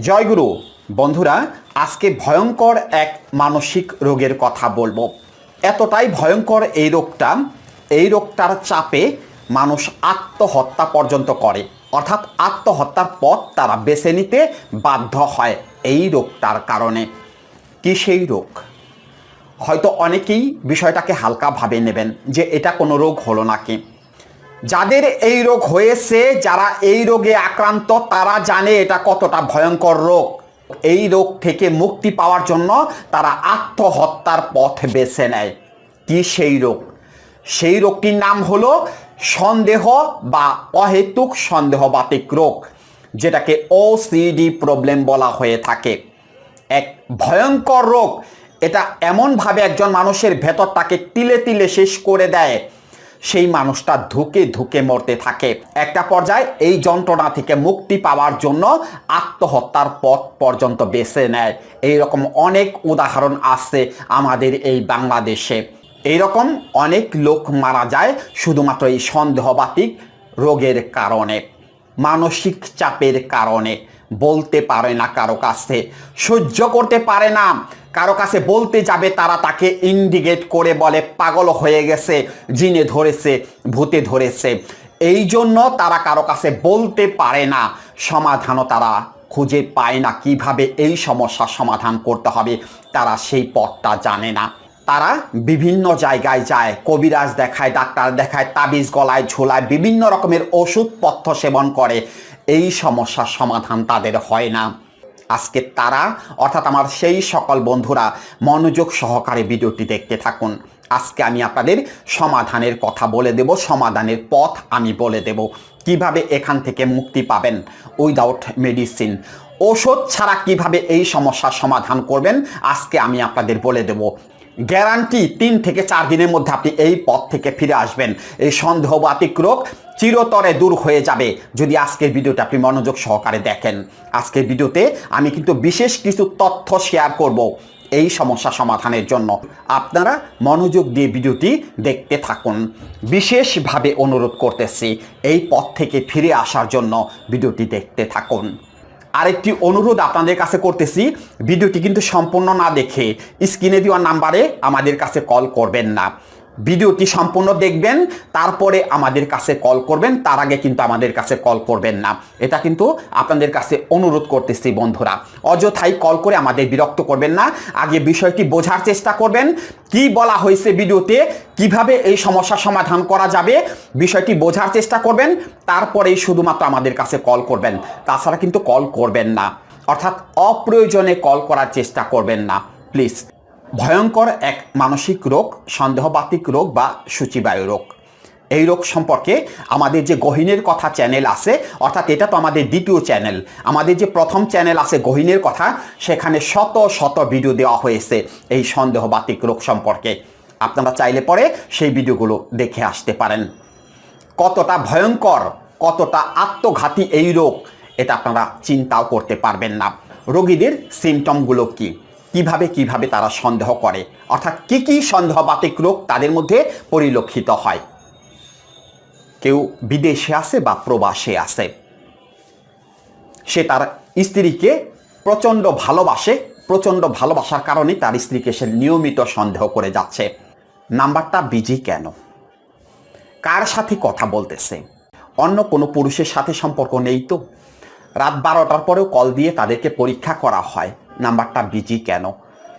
জয়গুরু, বন্ধুরা, আজকে ভয়ঙ্কর এক মানসিক রোগের কথা বলব। এতটাই ভয়ঙ্কর এই রোগটা, এই রোগটার চাপে মানুষ আত্মহত্যা পর্যন্ত করে। অর্থাৎ আত্মহত্যার পথ তারা বেছে নিতে বাধ্য হয় এই রোগটার কারণে। কি সেই রোগ? হয়তো অনেকেই বিষয়টাকে হালকাভাবে নেবেন যে এটা কোনো রোগ হলো নাকি। যাদের এই রোগ হয়েছে, যারা এই রোগে আক্রান্ত, তারা জানে এটা কতটা ভয়ঙ্কর রোগ। এই রোগ থেকে মুক্তি পাওয়ার জন্য তারা আত্মহত্যার পথ বেছে নেয়। কি সেই রোগ? সেই রোগটির নাম হলো সন্দেহ বা অহেতুক সন্দেহবাতিক রোগ, যেটাকে ওসিডি প্রবলেম বলা হয়ে থাকে। এক ভয়ঙ্কর রোগ, এটা এমনভাবে একজন মানুষের ভেতরটাকে তিলে তিলে শেষ করে দেয় সেই মানুষটা ধুকে ধুকে মরতে থাকে। একটা পর্যায়ে এই যন্ত্রণা থেকে মুক্তি পাওয়ার জন্য আত্মহত্যার পথ পর্যন্ত বেছে নেয়। এই রকম অনেক উদাহরণ আছে আমাদের এই বাংলাদেশে। এইরকম অনেক লোক মারা যায় শুধুমাত্র এই সন্দেহবাতিক রোগের কারণে, মানসিক চাপের কারণে। বলতে পারে না কারও কাছে, সহ্য করতে পারে না। কারও কাছে বলতে যাবে, তারা তাকে ইন্ডিকেট করে বলে, পাগল হয়ে গেছে, জিনে ধরেছে, ভূতে ধরেছে। এই জন্য তারা কারও কাছে বলতে পারে না। সমাধানও তারা খুঁজে পায় না। কীভাবে এই সমস্যার সমাধান করতে হবে, তারা সেই পথটা জানে না। তারা বিভিন্ন জায়গায় যায়, কবিরাজ দেখায়, ডাক্তার দেখায়, তাবিজ গলায় ঝোলায়, বিভিন্ন রকমের ওষুধ পথ্য সেবন করে। এই সমস্যার সমাধান তাদের হয় না। আজকে তারা, অর্থাৎ আমার সেই সকল বন্ধুরা, মনোযোগ সহকারে ভিডিওটি দেখতে থাকুন। আজকে আমি আপনাদের সমাধানের কথা বলে দেব, সমাধানের পথ আমি বলে দেব। কীভাবে এখান থেকে মুক্তি পাবেন উইদাউট মেডিসিন ওষুধ ছাড়া কীভাবে এই সমস্যার সমাধান করবেন? আজকে আমি আপনাদের বলে দেব। গ্যারান্টি তিন থেকে চার দিনের মধ্যে আপনি এই পথ থেকে ফিরে আসবেন। এই সন্দেহবাতিক রোগ চিরতরে দূর হয়ে যাবে। যদি আজকের ভিডিওটা আপনি মনোযোগ সহকারে দেখেন, আজকের ভিডিওতে আমি কিন্তু বিশেষ কিছু তথ্য শেয়ার করব এই সমস্যা সমাধানের জন্য। আপনারা মনোযোগ দিয়ে ভিডিওটি দেখতে থাকুন। বিশেষভাবে অনুরোধ করতেছি, এই পথ থেকে ফিরে আসার জন্য ভিডিওটি দেখতে থাকুন। আরেকটি অনুরোধ আপনাদের কাছে করতেছি, ভিডিওটি কিন্তু সম্পূর্ণ না দেখে স্ক্রিনে দেওয়া নাম্বারে আমাদের কাছে কল করবেন না। ভিডিওটি সম্পূর্ণ দেখবেন, তারপরে আমাদের কাছে কল করবেন, তার আগে কিন্তু আমাদের কাছে কল করবেন না। এটা কিন্তু আপনাদের কাছে অনুরোধ করতেছি বন্ধুরা। অযথাই কল করে আমাদের বিরক্ত করবেন না। আগে বিষয়টি বোঝার চেষ্টা করবেন, কি বলা হয়েছে ভিডিওতে, কীভাবে এই সমস্যার সমাধান করা যাবে, বিষয়টি বোঝার চেষ্টা করবেন, তারপরেই শুধুমাত্র আমাদের কাছে কল করবেন। তাছাড়া কিন্তু কল করবেন না। অর্থাৎ অপ্রয়োজনে কল করার চেষ্টা করবেন না, প্লিজ। ভয়ঙ্কর এক মানসিক রোগ, সন্দেহবাতিক রোগ বা সূচিবায়ু রোগ। এই রোগ সম্পর্কে আমাদের যে গহিনের কথা চ্যানেল আছে, অর্থাৎ এটা তো আমাদের দ্বিতীয় চ্যানেল আমাদের যে প্রথম চ্যানেল আছে গহিনের কথা, সেখানে শত শত ভিডিও দেওয়া হয়েছে এই সন্দেহবাতিক রোগ সম্পর্কে। আপনারা চাইলে পরে সেই ভিডিওগুলো দেখে আসতে পারেন। কতটা ভয়ঙ্কর, কতটা আত্মঘাতী এই রোগ, এটা আপনারা চিন্তাও করতে পারবেন না। রোগীদের সিমটমগুলো কি? কীভাবে কীভাবে তারা সন্দেহ করে? অর্থাৎ কি কি সন্দেহবাতিক রোগ তাদের মধ্যে পরিলক্ষিত হয়? কেউ বিদেশে আছে বা প্রবাসে আছে। সে তার স্ত্রীকে প্রচণ্ড ভালোবাসে, প্রচণ্ড ভালোবাসার কারণে তার স্ত্রীকে সে নিয়মিত সন্দেহ করে যাচ্ছে। নাম্বারটা বিজি কেন? কার সাথে কথা বলতেছে? অন্য কোনো পুরুষের সাথে সম্পর্ক নেই তো? রাত বারোটার পরেও কল দিয়ে তাদেরকে পরীক্ষা করা হয়। নাম্বারটা বিজি কেন?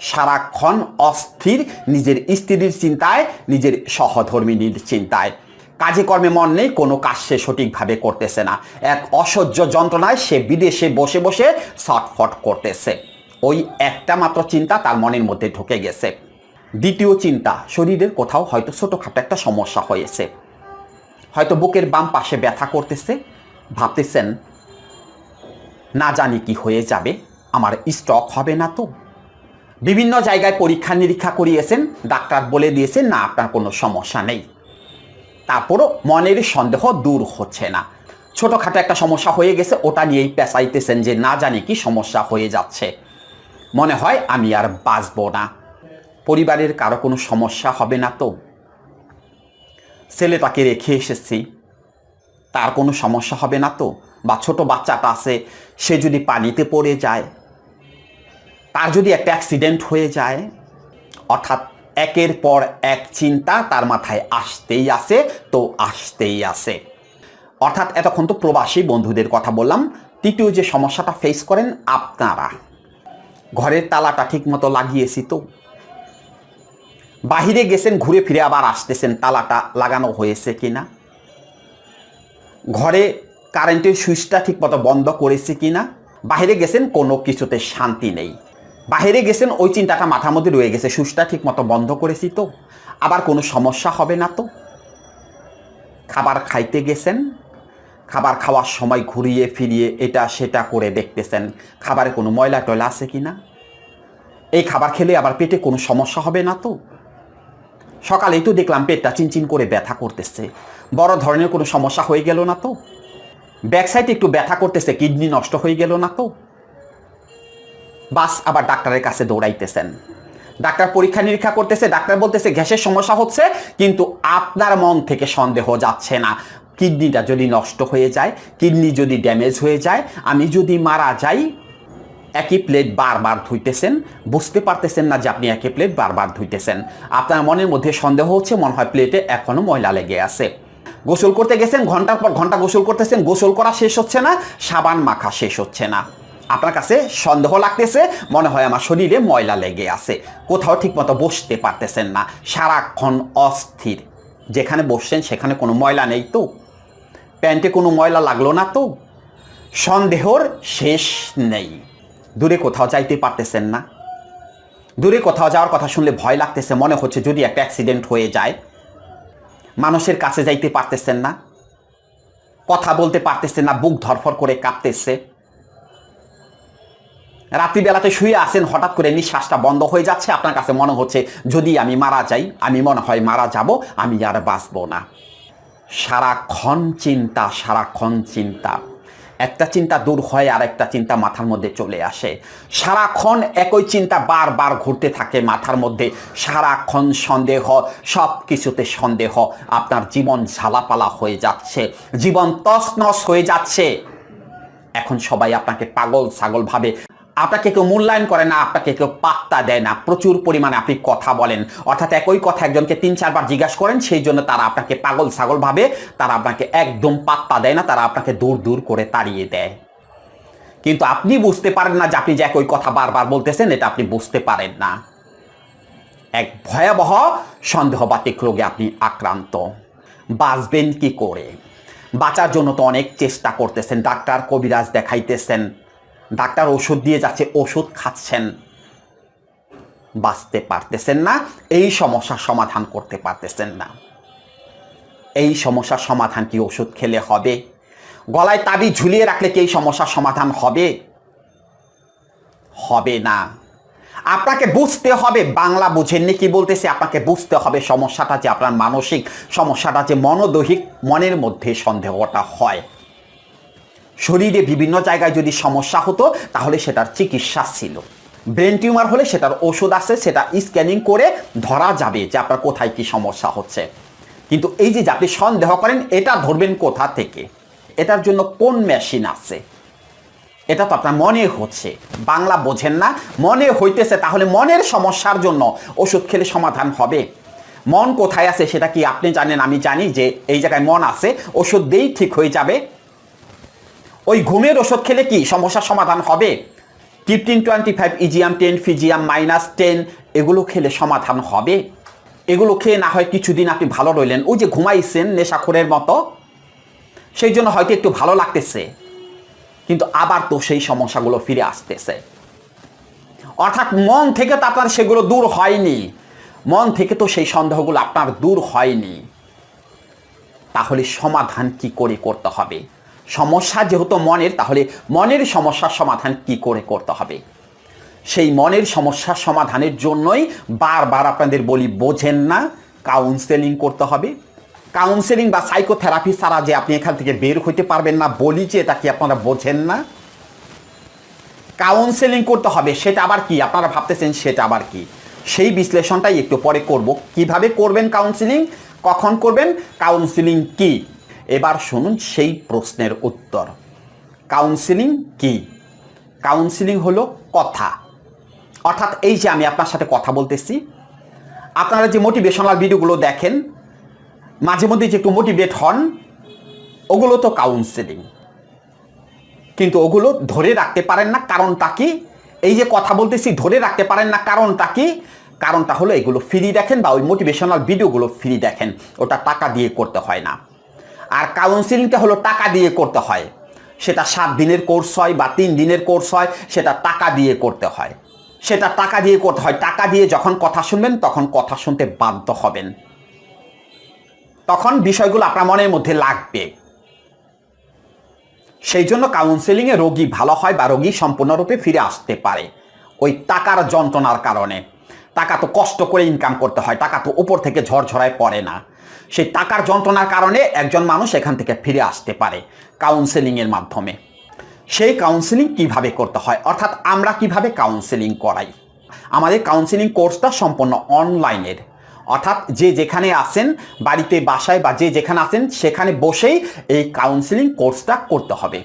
সারাক্ষণ অস্থির, নিজের স্ত্রীর চিন্তায়, নিজের সহধর্মিনীর চিন্তায়। কাজে কর্মে মন নেই, কোনো কাজ সে সঠিকভাবে করতেছে না। এক অসহ্য যন্ত্রণায় সে বিদেশে বসে বসে ছটফট করতেছে। ওই একটা মাত্র চিন্তা তার মনের মধ্যে ঢুকে গেছে। দ্বিতীয় চিন্তা, শরীরের কোথাও হয়তো ছোটোখাটো একটা সমস্যা হয়েছে। হয়তো বুকের বাম পাশে ব্যথা করতেছে। ভাবতেছেন, না জানি কি হয়ে যাবে। আমার স্টক হবে না তো? বিভিন্ন জায়গায় পরীক্ষা নিরীক্ষা করিয়েছেন, ডাক্তার বলে দিয়েছেন, না, আপনার কোনো সমস্যা নেই। তারপরও মনের সন্দেহ দূর হচ্ছে না। ছোটোখাটো একটা সমস্যা হয়ে গেছে, ওটা নিয়েই পেঁচাইতেছেন যে না জানি কি সমস্যা হয়ে যাচ্ছে। মনে হয় আমি আর বাঁচবো না। পরিবারের কারও কোনো সমস্যা হবে না তো? ছেলেটাকে রেখে এসেছি। তার কোনো সমস্যা হবে না তো? বা ছোট বাচ্চাটা আছে, সে যদি পানিতে পড়ে যায় তার যদি একটা অ্যাক্সিডেন্ট হয়ে যায়, অর্থাৎ একের পর এক চিন্তা তার মাথায় আসতেই আসে, তো আসতেই আসে। অর্থাৎ এতক্ষণ তো প্রবাসী বন্ধুদের কথা বললাম, তৃতীয় যে সমস্যাটা ফেস করেন আপনারা। ঘরের তালাটা ঠিক মতো লাগিয়েছি তো। বাহিরে গেছেন, ঘুরে ফিরে আবার আসতেছেন, তালাটা লাগানো হয়েছে কিনা? ঘরে কারেন্টের সুইচটা ঠিক মতো বন্ধ করেছে কিনা? বাহিরে গেছেন, কোনো কিছুতে শান্তি নেই। বাহিরে গেছেন, ওই চিন্তাটা মাথার মধ্যে রয়ে গেছে। সুইচটা ঠিক মতো বন্ধ করেছি তো। আবার কোনো সমস্যা হবে না তো। খাবার খাইতে গেছেন, খাবার খাওয়ার সময় ঘুরিয়ে ফিরিয়ে এটা সেটা করে দেখতেছেন, খাবারে কোনো ময়লা টয়লা আছে কি না? এই খাবার খেলে আবার পেটে কোনো সমস্যা হবে না তো? সকালেই তো দেখলাম পেটটা চিনচিন করে ব্যথা করতেছে। বড় ধরনের কোনো সমস্যা হয়ে গেল না তো? ব্যাক সাইডে একটু ব্যথা করতেছে, কিডনি নষ্ট হয়ে গেল না তো? বাস আবার ডাক্তারের কাছে দৌড়াইতেছেন। ডাক্তার পরীক্ষা নিরীক্ষা করতেছে, ডাক্তার বলতেছে, গ্যাসের সমস্যা হচ্ছে, কিন্তু আপনার মন থেকে সন্দেহ যাচ্ছে না। কিডনিটা যদি নষ্ট হয়ে যায়, কিডনি যদি ড্যামেজ হয়ে যায়, আমি যদি মারা যাই, একই প্লেট বারবার ধুইতেছেন, বুঝতে পারতেছেন না যে আপনি একই প্লেট বারবার ধুইতেছেন। আপনার মনের মধ্যে সন্দেহ হচ্ছে, মনে হয় প্লেটে এখনও ময়লা লেগে আছে। গোসল করতে গেছেন, ঘণ্টার পর ঘণ্টা গোসল করতেছেন, গোসল করা শেষ হচ্ছে না, সাবান মাখা শেষ হচ্ছে না। আপনার কাছে সন্দেহ লাগতেছে, মনে হয় আমার শরীরে ময়লা লেগে আছে। কোথাও ঠিকমতো বসতে পারতেছেন না, সারাক্ষণ অস্থির। যেখানে বসছেন সেখানে কোনো ময়লা নেই তো। প্যান্টে কোনো ময়লা লাগল না তো। সন্দেহর শেষ নেই। দূরে কোথাও যাইতে পারতেছেন না। দূরে কোথাও যাওয়ার কথা শুনলে ভয় লাগতেছে, মনে হচ্ছে যদি একটা অ্যাক্সিডেন্ট হয়ে যায়। মানুষের কাছে যাইতে পারতেছেন না। কথা বলতে পারতেছেন না, বুক ধরফর করে কাঁপতেছে। রাত্রিবেলাতে শুয়ে আসেন হঠাৎ করে নিঃশ্বাসটা বন্ধ হয়ে যাচ্ছে। আপনার কাছে মনে হচ্ছে, যদি আমি মারা যাই, আমি মনে হয় মারা যাব, আমি আর বাঁচবো না। সারাক্ষণ চিন্তা সারাক্ষণ চিন্তা। একটা চিন্তা দূর হয় আর একটা চিন্তা মাথার মধ্যে চলে আসে। সারাক্ষণ একই চিন্তা বারবার ঘুরতে থাকে মাথার মধ্যে। সারাক্ষণ সন্দেহ সব কিছুতে সন্দেহ। আপনার জীবন ঝালাপালা হয়ে যাচ্ছে। জীবন তছনছ হয়ে যাচ্ছে। এখন সবাই আপনাকে পাগল, ছাগল ভাবে আপনাকে কেউ মূল্যায়ন করে না, আপনাকে কেউ পাত্তা দেয় না, প্রচুর পরিমাণে আপনি কথা বলেন। অর্থাৎ একই কথা একজনকে তিন, চারবার জিজ্ঞাসা করেন, সেই জন্য তারা আপনাকে পাগল ছাগল ভাবে, তারা আপনাকে একদম পাত্তা দেয় না, তারা আপনাকে দূর দূর করে তাড়িয়ে দেয়। কিন্তু আপনি বুঝতে পারেন না যে আপনি যে একই কথা বারবার বলতেছেন, এটা আপনি বুঝতে পারেন না। এক ভয়াবহ সন্দেহবাতিক রোগে আপনি আক্রান্ত। বাঁচবেন কি করে? বাঁচার জন্য তো অনেক চেষ্টা করতেছেন, ডাক্তার কবিরাজ দেখাইতেছেন। ডাক্তার ওষুধ দিয়ে যাচ্ছে, ওষুধ খাচ্ছেন। বাঁচতে পারতেছেন না, এই সমস্যার সমাধান করতে পারতেছেন না। এই সমস্যার সমাধান কি ওষুধ খেলে হবে? গলায় তাবি ঝুলিয়ে রাখলে কি এই সমস্যার সমাধান হবে? হবে না। আপনাকে বুঝতে হবে, বাংলা বুঝেননি কি বলতেছে, আপনাকে বুঝতে হবে সমস্যাটা যে আপনার মানসিক, সমস্যাটা যে মনোদৈহিক, মনের মধ্যে সন্দেহটা হয়। শরীরে বিভিন্ন জায়গায় যদি সমস্যা হতো, তাহলে সেটার চিকিৎসা ছিল। ব্রেন টিউমার হলে সেটার ওষুধ আছে, সেটা স্ক্যানিং করে ধরা যাবে যে আপনার কোথায় কি সমস্যা হচ্ছে। কিন্তু এই যে আপনি সন্দেহ করেন, এটা ধরবেন কোথা থেকে? এটার জন্য কোন মেশিন আছে? এটা তো আপনার মনে হচ্ছে। বাংলা বোঝেন না, মনে হইতেছে, তাহলে মনের সমস্যার জন্য ওষুধ খেলে সমাধান হবে। মন কোথায় আছে সেটা কি আপনি জানেন? আমি জানি যে এই জায়গায় মন আছে, ওষুধ দিয়েই ঠিক হয়ে যাবে। ওই ঘুমের ওষুধ খেলে কি সমস্যার সমাধান হবে? ফিফটিন টোয়েন্টি ফাইভ ইজিয়াম টেন ফিজিয়াম মাইনাস টেন এগুলো খেলে সমাধান হবে। এগুলো খেয়ে না হয় কিছুদিন আপনি ভালো রইলেন। ওই যে ঘুমাইছেন নেশাখোরের মতো, সেই জন্য হয়তো একটু ভালো লাগতেছে। কিন্তু আবার তো সেই সমস্যাগুলো ফিরে আসতেছে। অর্থাৎ মন থেকে তো আপনার সেগুলো দূর হয়নি। মন থেকে তো সেই সন্দেহগুলো আপনার দূর হয়নি। তাহলে সমাধান কি করে করতে হবে? সমস্যা যেহেতু মনের, তাহলে মনের সমস্যার সমাধান কি করে করতে হবে? সেই মনের সমস্যার সমাধানের জন্যই বারবার আপনাদের বলি, বোঝেন না কাউন্সেলিং করতে হবে। কাউন্সেলিং বা সাইকোথেরাপি ছাড়া যে আপনি এখান থেকে বের হইতে পারবেন না, বলি যে এটা কি আপনারা বোঝেন না? কাউন্সেলিং করতে হবে, সেটা আবার কি? আপনারা ভাবতেছেন সেটা আবার কি? সেই বিশ্লেষণটাই একটু পরে করব। কীভাবে করবেন কাউন্সিলিং কখন করবেন? কাউন্সিলিং কি? এবার শুনুন সেই প্রশ্নের উত্তর। কাউন্সিলিং কি? কাউন্সিলিং হলো কথা। অর্থাৎ এই যে আমি আপনার সাথে কথা বলতেছি, আপনারা যে মোটিভেশনাল ভিডিওগুলো দেখেন, মাঝে মধ্যে যে একটু মোটিভেট হন, ওগুলো তো কাউন্সিলিং কিন্তু ওগুলো ধরে রাখতে পারেন না, কারণটা কি? এই যে কথা বলতেছি, ধরে রাখতে পারেন না, কারণটা কি? কারণটা হলো এগুলো ফ্রি দেখেন বা ওই মোটিভেশনাল ভিডিওগুলো ফ্রি দেখেন। ওটা টাকা দিয়ে করতে হয় না। আর কাউন্সিলিংটা হলো টাকা দিয়ে করতে হয়। সেটা সাত দিনের কোর্স হয় বা তিন দিনের কোর্স হয়, সেটা টাকা দিয়ে করতে হয়। সেটা টাকা দিয়ে করতে হয়। টাকা দিয়ে যখন কথা শুনবেন, তখন কথা শুনতে বাধ্য হবেন। তখন বিষয়গুলো আপনার মনের মধ্যে লাগবে। সেই জন্য কাউন্সেলিংয়ে রোগী ভালো হয় বা রোগী সম্পূর্ণরূপে ফিরে আসতে পারে। ওই টাকার যন্ত্রণার কারণে। টাকা তো কষ্ট করে ইনকাম করতে হয়। টাকা তো উপর থেকে ঝরঝরায় পড়ে না। সেই টাকার যন্ত্রণার কারণে একজন মানুষ এখান থেকে ফিরে আসতে পারে কাউন্সেলিংয়ের মাধ্যমে। সেই কাউন্সেলিং কীভাবে করতে হয়? অর্থাৎ আমরা কীভাবে কাউন্সেলিং করাই? আমাদের কাউন্সেলিং কোর্সটা সম্পূর্ণ অনলাইনের অর্থাৎ যে যেখানে আছেন, বাড়িতে, বাসায় বা যে যেখানে আছেন, সেখানে বসেই এই কাউন্সেলিং কোর্সটা করতে হবে।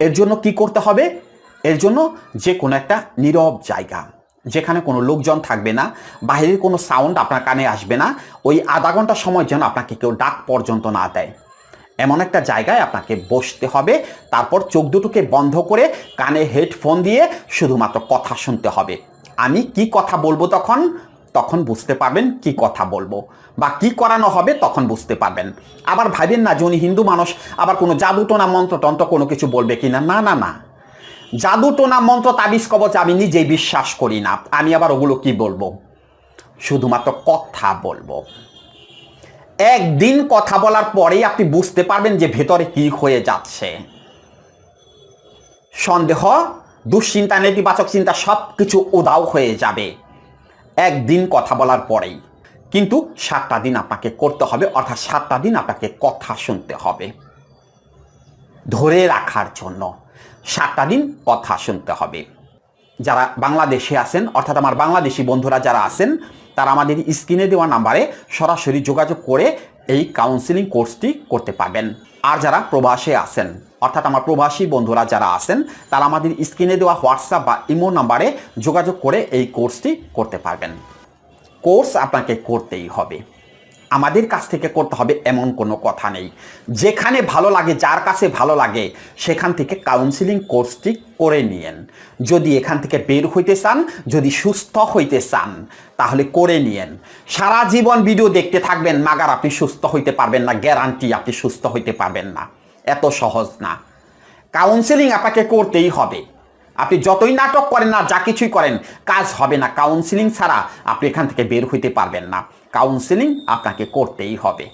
এর জন্য কি করতে হবে? এর জন্য যে কোনো একটা নীরব জায়গা। যেখানে কোনো লোকজন থাকবে না বাইরের কোনো সাউন্ড আপনার কানে আসবে না, ওই আধা ঘণ্টা সময় যেন আপনাকে কেউ ডাক পর্যন্ত না দেয়। এমন একটা জায়গায় আপনাকে বসতে হবে, তারপর চোখ দুটোকে বন্ধ করে কানে হেডফোন দিয়ে শুধুমাত্র কথা শুনতে হবে। আমি কি কথা বলব তখন? তখন বুঝতে পারবেন কি কথা বলব। বা কি করানো হবে তখন বুঝতে পারবেন। আবার ভাবেন না যে উনি হিন্দু মানুষ, আবার কোনো জাদু টোনা মন্ত্র তন্ত্র কোনো কিছু বলবে কিনা? না না না। জাদু টোনা মন্ত্র তাবিজ কবচ আমি নিজেই বিশ্বাস করি না। আমি আবার ওগুলো কি বলব? শুধুমাত্র কথা বলব। একদিন কথা বলার পরেই আপনি বুঝতে পারবেন যে ভেতরে কি হয়ে যাচ্ছে। সন্দেহ, দুশ্চিন্তা, নেতিবাচক চিন্তা সব কিছু উদাও হয়ে যাবে। একদিন কথা বলার পরেই। কিন্তু সাতটা দিন আপনাকে করতে হবে, অর্থাৎ সাতটা দিন আপনাকে কথা শুনতে হবে। ধরে রাখার জন্য। সাতটা দিন কথা শুনতে হবে। যারা বাংলাদেশে আছেন, অর্থাৎ আমার বাংলাদেশি বন্ধুরা যারা আছেন, তারা আমাদের স্ক্রিনে দেওয়া নাম্বারে সরাসরি যোগাযোগ করে এই কাউন্সিলিং কোর্সটি করতে পারবেন। আর যারা প্রবাসে আছেন, অর্থাৎ আমার প্রবাসী বন্ধুরা যারা আছেন, তারা আমাদের স্ক্রিনে দেওয়া হোয়াটসঅ্যাপ বা ইমো নাম্বারে যোগাযোগ করে এই কোর্সটি করতে পারবেন। কোর্স আপনাকে করতেই হবে। আমাদের কাছ থেকে করতে হবে এমন কোনো কথা নেই। যেখানে ভালো লাগে, যার কাছে ভালো লাগে, সেখান থেকে কাউন্সিলিং কোর্সটি করে নিয়েন। যদি এখান থেকে বের হইতে চান, যদি সুস্থ হইতে চান, তাহলে করে নিয়েন। সারা জীবন ভিডিও দেখতে থাকবেন, মাগার আপনি সুস্থ হইতে পারবেন না গ্যারান্টি আপনি সুস্থ হইতে পারবেন না। এত সহজ না। কাউন্সিলিং আপনাকে করতেই হবে। আপনি যতই নাটক করেন না, যা কিছুই করেন, কাজ হবে না। কাউন্সিলিং ছাড়া আপনি এখান থেকে বের হইতে পারবেন না। কাউন্সিলিং আপনাকে করতেই হবে।